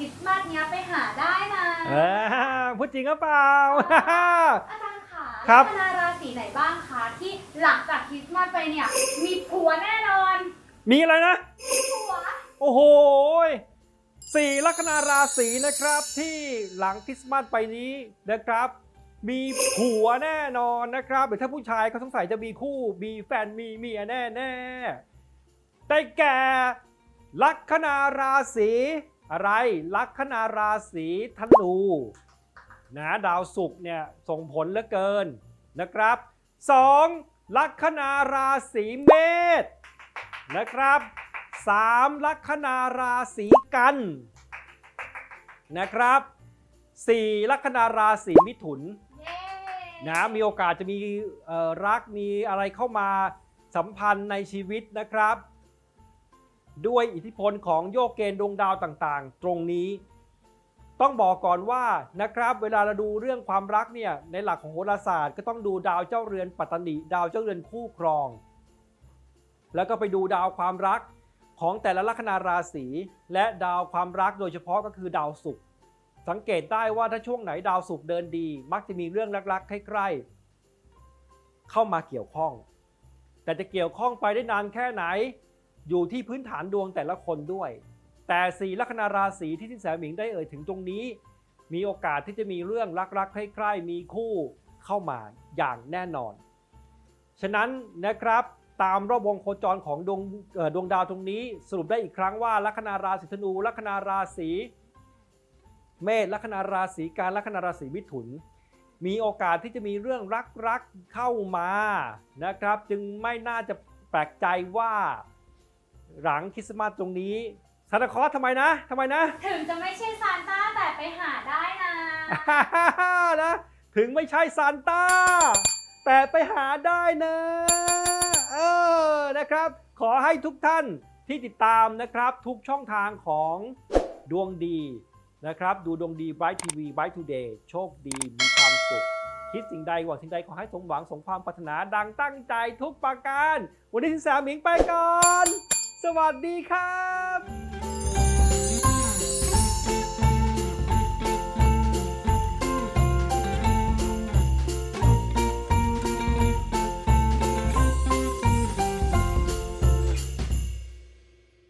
ริสต์มาสเนี้ยไปหาได้นะเออพูดจริงหรือเปล่า อาจารย์ค่ะครับลัคนาราศีไหนบ้างคะที่หลังจากคริสต์มาสไปเนี่ย มีผัวแน่นอนมีอะไรนะ ผัวโอ้โหยสี่ลัคนาราศีนะครับที่หลังคริสต์มาสไปนี้นะครับ มีผัวแน่นอนนะครับหรือถ้าผู้ชายเขาสงสัยจะมีคู่มีแฟนมีเมียแน่แน่ๆได้แก่ ลัคนาราศีอะไร ลัคนาราศีธนูนะดาวศุกร์เนี่ยส่งผลเหลือเกินนะครับสองลัคนาราศีเมษนะครับสามลัคนาราศีกันนะครับสี่ลัคนาราศีมิถุนเย้นะมีโอกาสจะมีเอ่อรักมีอะไรเข้ามาสัมพันธ์ในชีวิตนะครับ ด้วยอิทธิพลของโยกเกณฑ์ดวงดาวต่างๆ ตรงนี้ ต้องบอกก่อนว่านะครับ เวลาเราดูเรื่องความรักเนี่ยในหลักของโหราศาสตร์ ก็ต้องดูดาวเจ้าเรือนปัตตนิดาวเจ้าเรือนคู่ครอง แล้วก็ไปดูดาวความรักของแต่ละลัคนาราศีและดาวความรักโดยเฉพาะก็คือดาวศุกร์สังเกตได้ว่าถ้าช่วงไหนดาวศุกร์เดินดี มักจะมีเรื่องรักๆใกล้ๆเข้ามาเกี่ยวข้อง แต่จะเกี่ยวข้องไปได้นานแค่ไหน อยู่ที่พื้นฐานดวงแต่ละคนด้วย แต่สี่ลัคนาราศีที่ที่แสหมิงได้เอ่ยถึงตรงนี้ มีโอกาสที่จะมีเรื่องรักๆใกล้ๆมีคู่เข้ามาอย่างแน่นอน ฉะนั้นนะครับตามรอบวงโคจรของดวงดวงดาวตรงนี้สรุปได้อีกครั้งว่าลัคนาราศีธนูลัคนาราศีเมษลัคนาราศีการลัคนาราศีมิถุน มีโอกาสที่จะมีเรื่องรักๆเข้ามานะครับ จึงไม่น่าจะแปลกใจว่า หลังคริสต์มาสตรงนี้ซานตาคลอสทำไมนะทำไมนะ ถึงจะไม่ใช่ซานต้าแต่ไปหาได้นะ นะถึงไม่ใช่ซานต้า แต่ไปหาได้นะเออนะครับ ขอให้ทุกท่านที่ติดตามนะครับ ทุกช่องทางของดวงดีนะครับ ดูดวงดี Bright TV Bright Today โชคดีมีความสุข คิดสิ่งใดหวังสิ่งใดขอให้สมหวังสมความปรารถนาดังตั้งใจทุกประการ วันนี้สินแสหมิงไปก่อน สวัสดีครับ